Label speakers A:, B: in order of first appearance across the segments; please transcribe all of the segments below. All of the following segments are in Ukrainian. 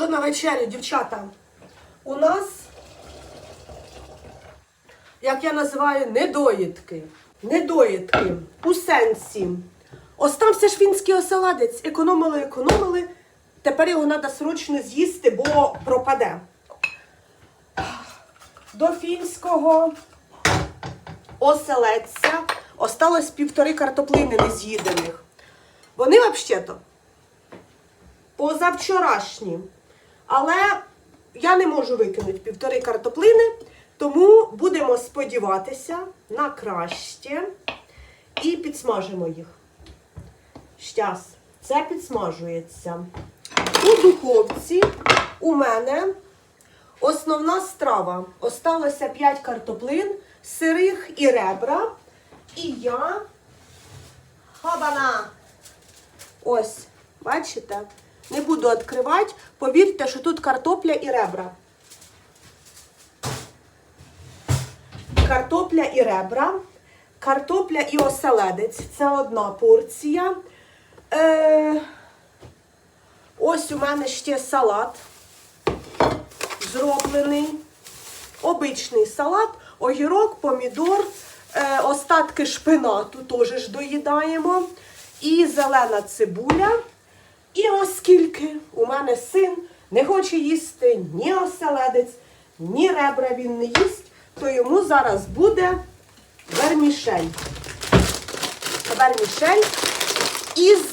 A: Що на вечерю, дівчата? У нас, як я називаю, недоїдки. Недоїдки. У сенсі. Остався ж фінський оселедець. Економили, економили. Тепер його треба срочно з'їсти, бо пропаде. До фінського оселедця осталось півтори картоплини нез'їдених. Вони взагалі-то позавчорашні. Але я не можу викинути півтори картоплини, тому будемо сподіватися на краще і підсмажимо їх. Щас, це підсмажується. У духовці у мене основна страва. Осталося 5 картоплин, сирих і ребра. І я. Хабана! Ось, бачите? Не буду відкривати. Повірте, що тут картопля і ребра. Картопля і ребра. Картопля і оселедець. Це одна порція. Е, ось у мене ще салат зроблений. Обичний салат, огірок, помідор, е, остатки шпинату теж доїдаємо. І зелена цибуля. І оскільки у мене син не хоче їсти ні оселедець, ні ребра він не їсть, то йому зараз буде вермішель. Вермішель із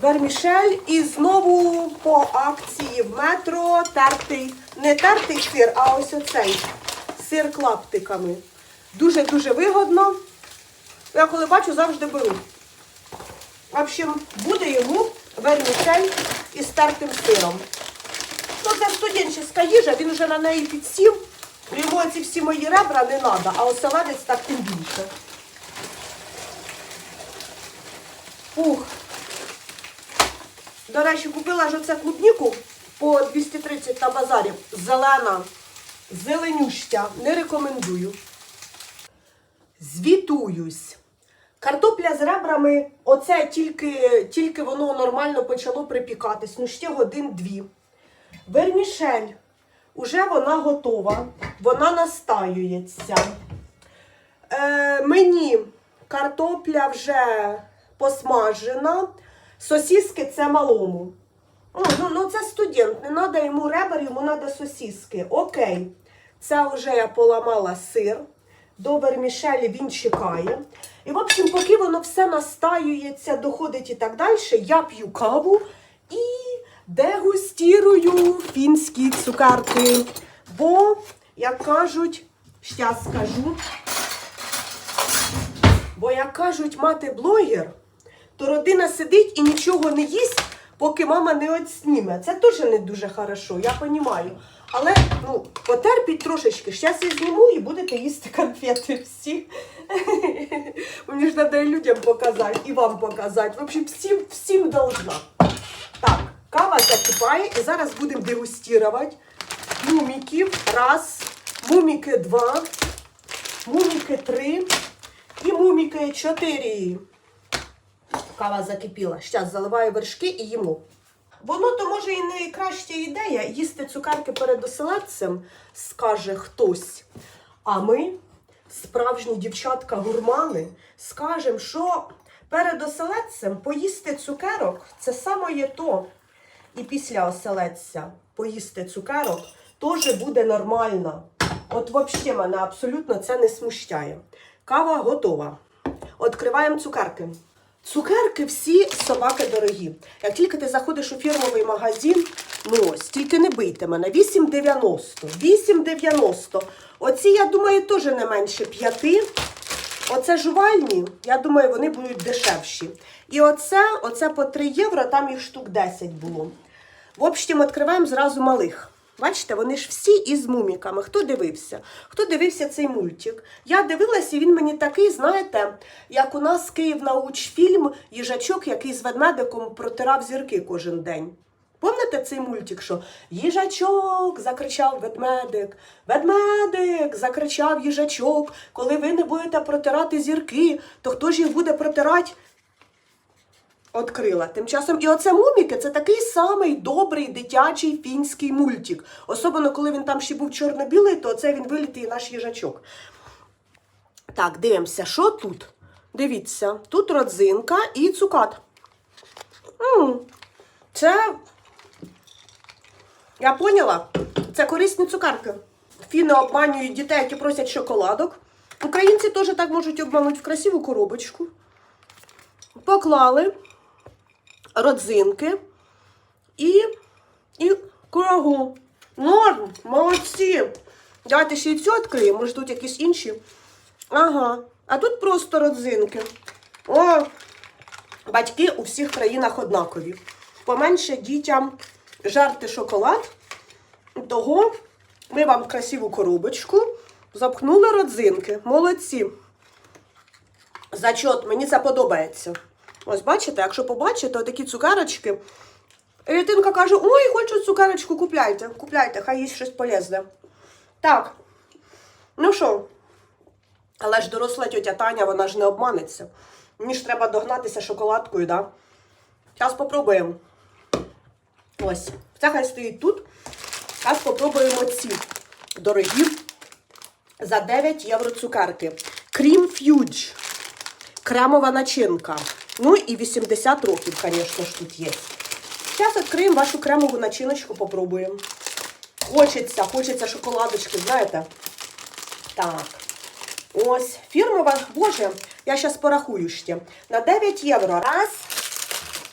A: вермішель і знову по акції в метро тертий, не тертий сир, а ось оцей сир клаптиками. Дуже-дуже вигодно. Я коли бачу, завжди беру. В общем, буде йому вермішель із тертим сиром. Ну, це студентська їжа, він вже на неї підсів. Йому ці всі мої ребра не треба, а оселедець так тим більше. Ух. До речі, купила ж оце клубніку по 230 на базарі. Зелена, зеленюща. Не рекомендую. Звітуюсь. Картопля з ребрами, оце тільки, тільки воно нормально почало припікатись. Ну, ще годин-дві. Вермішель. Уже вона готова. Вона настаюється. Е, мені картопля вже посмажена. Сосіски це малому. Ну, ну це студент, не треба йому ребер, йому треба сосіски. Окей. Це вже я поламала сир. До вермішелі він чекає. І, в общем, поки воно все настаюється, доходить і так далі, я п'ю каву і дегустірую фінські цукерки. Бо, як кажуть, щас скажу, бо, як кажуть, мати блогер, то родина сидить і нічого не їсть, поки мама не отсніме. Це теж не дуже хорошо, я розумію. Але ну, потерпіть трошечки. Зараз я зніму і будете їсти конфети всі. Мені ж треба і людям показати, і вам показати. В общем, всім, всім должна. Так, кава закипає і зараз будемо дегустувати муміків. Раз, муміки два, муміки три і муміки чотири. Кава закипіла. Зараз заливаю вершки і їмо. Воно то може і не краща ідея їсти цукерки перед оселедцем, скаже хтось. А ми, справжні дівчатка-гурмани, скажемо, що перед оселедцем поїсти цукерок це саме є то. І після оселедця поїсти цукерок теж буде нормально. От взагалі мене абсолютно це не смущає. Кава готова. Відкриваємо цукерки. Цукерки всі собаки дорогі. Як тільки ти заходиш у фірмовий магазин, ну ось, тільки не бийте мене, 8,90. 8,90. Оці, я думаю, теж не менше 5. Оце жувальні, я думаю, вони будуть дешевші. І оце, оце по 3 євро, там їх штук 10 було. В общем, відкриваємо зразу малих. Бачите, вони ж всі із муміками. Хто дивився? Хто дивився цей мультик? Я дивилася, і він мені такий, знаєте, як у нас Київ научфільм їжачок, який з ведмедиком протирав зірки кожен день. Пам'ятаєте цей мультик, що їжачок закричав ведмедик, ведмедик закричав їжачок, коли ви не будете протирати зірки, то хто ж їх буде протирати? Открила. Тим часом і оце муміки це такий самий добрий дитячий фінський мультик. Особливо, коли він там ще був чорно-білий, то це він вилітий наш їжачок. Так, дивимося, що тут? Дивіться, тут родзинка і цукат. м це. Я поняла. Це корисні цукарки. Фіни обманюють дітей, які просять шоколадок. Українці теж так можуть обманути в красиву коробочку. Поклали родзинки і, і курагу. Норм, молодці. Давайте ще й цю відкриємо, може тут якісь інші. Ага. А тут просто родзинки. О, батьки у всіх країнах однакові. Поменше дітям жарти шоколад. Того ми вам красиву коробочку запхнули родзинки. Молодці. Зачот, мені це подобається. Ось бачите, якщо побачите, такі цукерочки. І дитинка каже: ой, хочу цукерочку, купляйте, купляйте, хай їсть щось полезне. Так. Ну що, але ж доросла тьотя Таня, вона ж не обманеться. Мені ж треба догнатися шоколадкою, да? Зараз попробуємо. Ось. Це хай стоїть тут. Зараз попробуємо ці дорогі за 9 євро цукерки. Крім ф'юдж. Кремова начинка. Ну і 80 років, звісно ж, тут є. Зараз відкриємо вашу кремову начиночку, попробуємо. Хочеться, хочеться шоколадочки, знаєте? Так. Ось, фірмова, боже, я зараз порахую ще. На 9 євро.
B: Раз,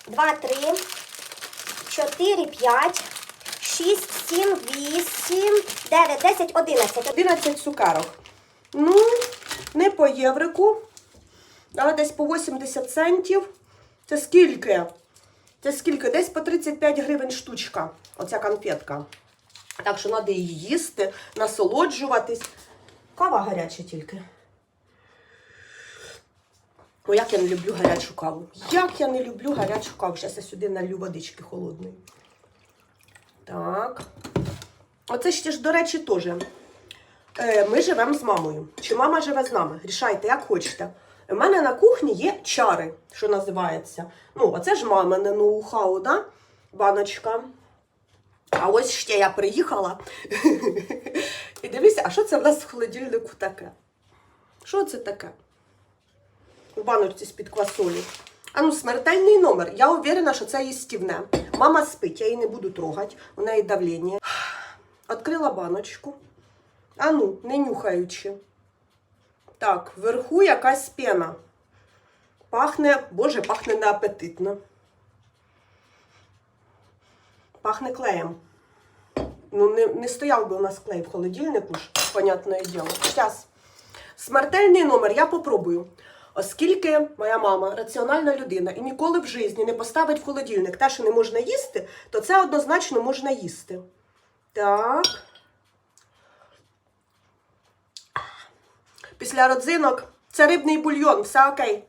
B: два, три, чотири, п'ять, шість, сім, вісім, дев'ять, десять, одинадцять.
A: 11 цукерок. Ну, не по єврику, але десь по 80 центів. Це скільки? Це скільки? Десь по 35 гривень штучка. Оця конфетка. Так що треба її їсти, насолоджуватись. Кава гаряча тільки. О, як я не люблю гарячу каву. Як я не люблю гарячу каву. Зараз я сюди налью водички холодної. Так. Оце ще ж, до речі, теж. Е, Ми живемо з мамою. Чи мама живе з нами? Рішайте, як хочете. У мене на кухні є чари, що називається. Ну, оце ж мамине ноу-хау, да? Баночка. А ось ще я приїхала. І дивіться, а що це в нас в холодильнику таке? Що це таке? У баночці з-під квасолі. А ну, смертельний номер. Я уверена, що це їстівне. Мама спить, я її не буду трогати. У неї давлення. Открила баночку. А ну, не нюхаючи. Так, вверху якась пена. Пахне, боже, пахне неапетитно. Пахне клеєм. Ну, не, не стояв би у нас клей в холодильнику ж, понятне діло. Зараз. Смертельний номер, я попробую. Оскільки моя мама раціональна людина і ніколи в житті не поставить в холодильник те, що не можна їсти, то це однозначно можна їсти. Так. Після родзинок це рибний бульйон, все окей.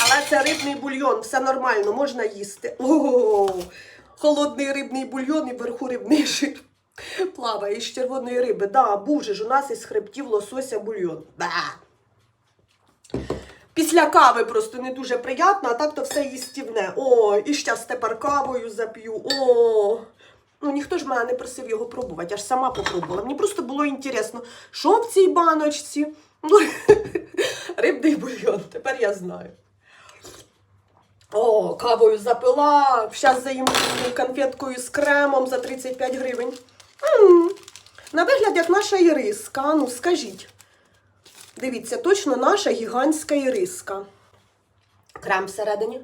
A: Але це рибний бульйон, все нормально, можна їсти. О, холодний рибний бульйон і вверху рибний жир. Плаває з червоної риби. Да, був ж у нас із хребтів лосося бульйон. Да. Після кави просто не дуже приємно, а так то все їстівне. О, і щас тепер кавою зап'ю. О. Ну, ніхто ж мене не просив його пробувати, я ж сама попробувала. Мені просто було інтересно, що в цій баночці. Ну, рибний бульйон, тепер я знаю. О, кавою запила. Зараз заїм конфеткою з кремом за 35 гривень. М, На вигляд, як наша іриска. Ну, скажіть. Дивіться, точно наша гігантська іриска. Крем всередині.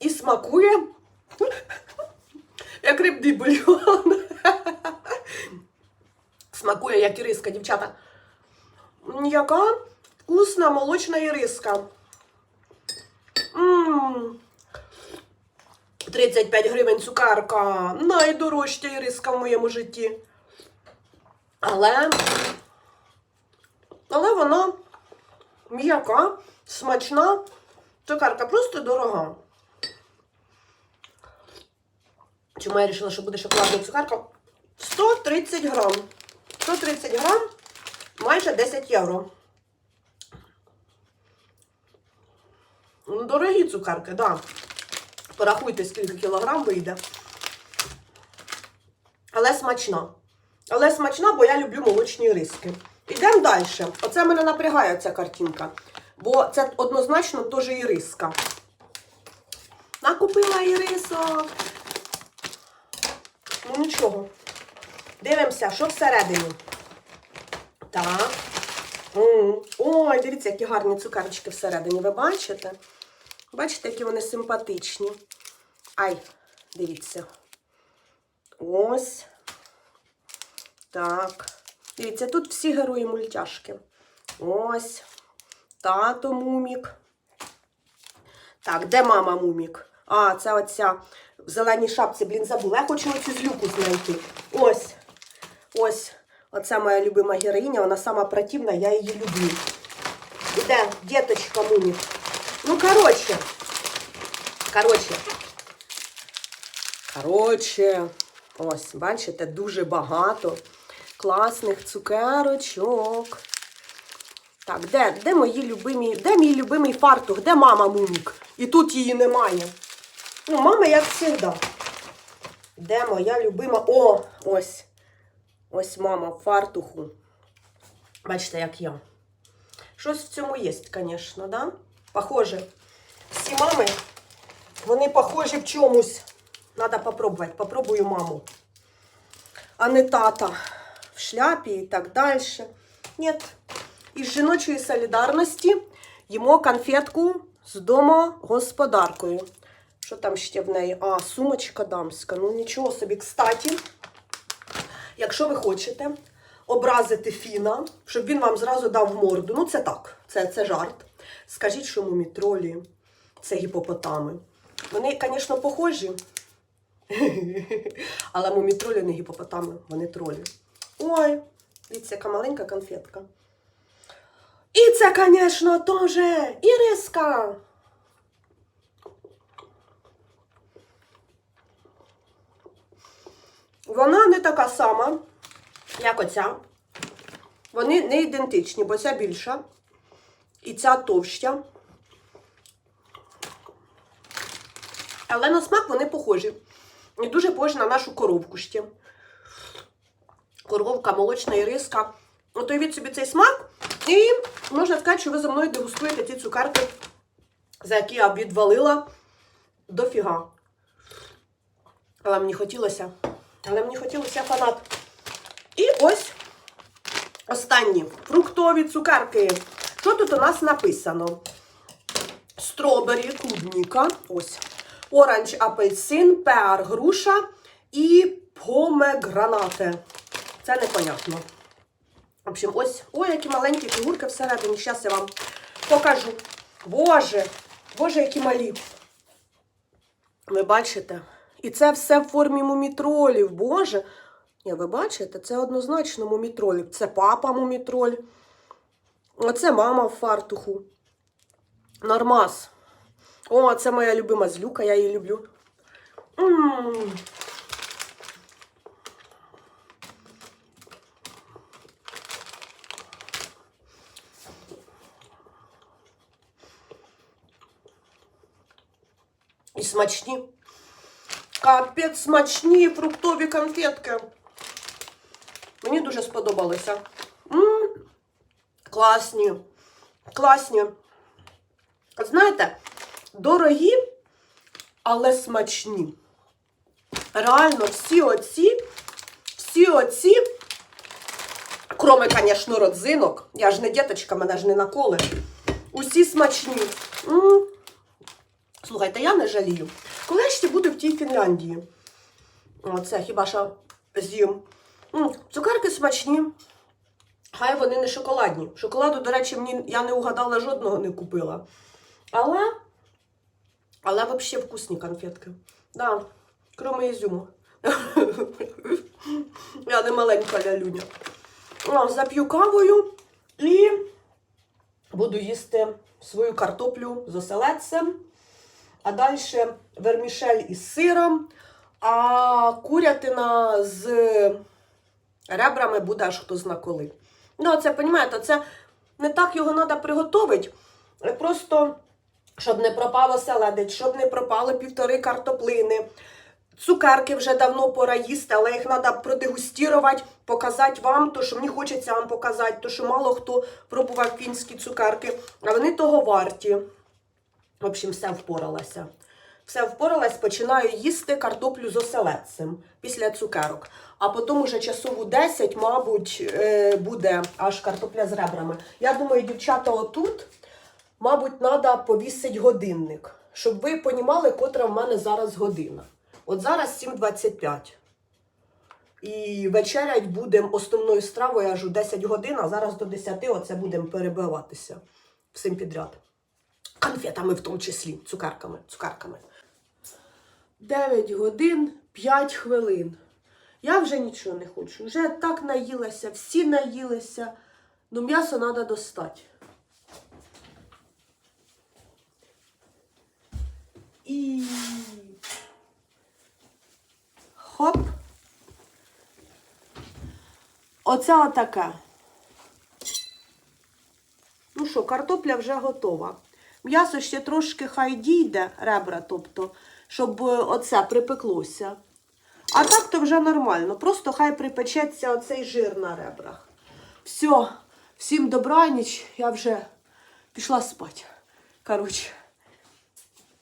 A: І смакує, як рибний бульйон. Смакує, як іриска, дівчата. Яка вкусна молочна іриска. М. 35 гривень цукарка. Найдорожча іриска в моєму житті. Але, але вона м'яка, смачна. Цукарка просто дорога. Чому я вирішила, що буде шоколадна цукарка? 130 грам. 130 грам, майже 10 євро. Ну, дорогі цукерки, да. Порахуйте, скільки кілограм вийде. Але смачна. Але смачна, бо я люблю молочні риски. Йдемо далі. Оце мене напрягає ця картинка. Бо це однозначно теж іриска. Накупила ірисок. Ну нічого. Дивимося, що всередині. Так. Ой, дивіться, які гарні цукерочки всередині. Ви бачите? Бачите, які вони симпатичні. Ай, дивіться. Ось. Так. Дивіться, тут всі герої мультяшки. Ось. Тато Мумік. Так, де мама Мумік? А, це оця в зеленій шапці, блін, забула. Я хочу оцю злюку знайти. Ось. Ось. Оце моя любима героїня, вона сама противна, я її люблю. Іде, діточка Мумік. Ну, коротше. Коротше. Коротше. Ось, бачите, дуже багато класних цукерочок. Так, де, де мої любимі, де мій любимий фартух? Де мама Мумік? І тут її немає. Ну, мама, як завжди. Де моя любима? О, ось. Ось мама в фартуху. Бачите, як я. Щось в цьому є, звісно, да? Похоже. Всі мами, вони похожі в чомусь. Надо попробувати. Попробую маму. А не тата в шляпі і так далі. Ні. Із жіночої солідарності їмо конфетку з домогосподаркою. Що там ще в неї? А, сумочка дамська. Ну нічого собі. Кстати, якщо ви хочете образити Фіна, щоб він вам зразу дав морду. Ну, це так, це, це жарт. Скажіть, що мумітролі це гіпопотами. Вони, звісно, похожі. Але мумітролі не гіпопотами, вони тролі. Ой, дивіться, яка маленька конфетка. І це, звісно, теж іриска. Вона не така сама, як оця. Вони не ідентичні, бо ця більша. І ця товща. Але на смак вони похожі. І дуже похожі на нашу коровку ще. Коровка, молочна іриска. От уявіть собі цей смак. І можна сказати, що ви за мною дегустуєте ті цукерки, за які я відвалила дофіга. Але мені хотілося. Але мені хотілося фанат. І ось останні фруктові цукерки. Що тут у нас написано? Стробері, клубніка. Ось. Оранж, апельсин, пеар, груша і помегранате. Це непонятно. В общем, ось, ой, які маленькі фігурки всередині. Зараз я вам покажу. Боже, боже, які малі. Ви бачите? І це все в формі мумітролів. Боже. Ні, ви бачите, це однозначно мумітролів. Це папа мумітроль. Оце мама в фартуху. Нормас. О, це моя любима злюка, я її люблю. М. І смачні. Капець смачні фруктові конфетки. Мені дуже сподобалися. М, Класні. Класні. Знаєте, дорогі, але смачні. Реально, всі оці, всі оці, кроме, звісно, родзинок, я ж не діточка, мене ж не наколи. Усі смачні. М. Слухайте, я не жалію. Ще буду в тій Фінляндії? Оце хіба що з'їм. Цукерки смачні. Хай вони не шоколадні. Шоколаду, до речі, мені я не угадала, жодного не купила. Але, але взагалі вкусні конфетки. Да, кроме ізюму. Я не маленька лялюня. Зап'ю кавою і буду їсти свою картоплю з оселедцем. А далі вермішель із сиром, а курятина з ребрами буде аж хто зна коли. Ну, це, розумієте, це не так його треба приготувати. Просто щоб не пропало селедець, щоб не пропало півтори картоплини. Цукерки вже давно пора їсти, але їх треба продегустувати, показати вам, то що мені хочеться вам показати, то що мало хто пробував фінські цукерки, а вони того варті. В общем, все впоралася. Все впоралась, починаю їсти картоплю з оселедцем після цукерок. А потім уже часову 10, мабуть, е, буде аж картопля з ребрами. Я думаю, дівчата, отут, мабуть, треба повісити годинник, щоб ви понімали, котра в мене зараз година. От зараз 7.25. І вечерять будемо основною стравою аж у 10 годин, а зараз до 10 оце будемо перебиватися всім підряд. Конфетами в тому числі, цукерками, цукерками. 9 годин 5 хвилин. Я вже нічого не хочу. Вже так наїлася, всі наїлися. Ну, м'ясо треба достати. І. Хоп. Оце отаке. Ну що, картопля вже готова. М'ясо ще трошки хай дійде, ребра, тобто, щоб е, оце припеклося. А так то вже нормально. Просто хай припечеться оцей жир на ребрах. Все, всім добраніч, я вже пішла спати. Коротше.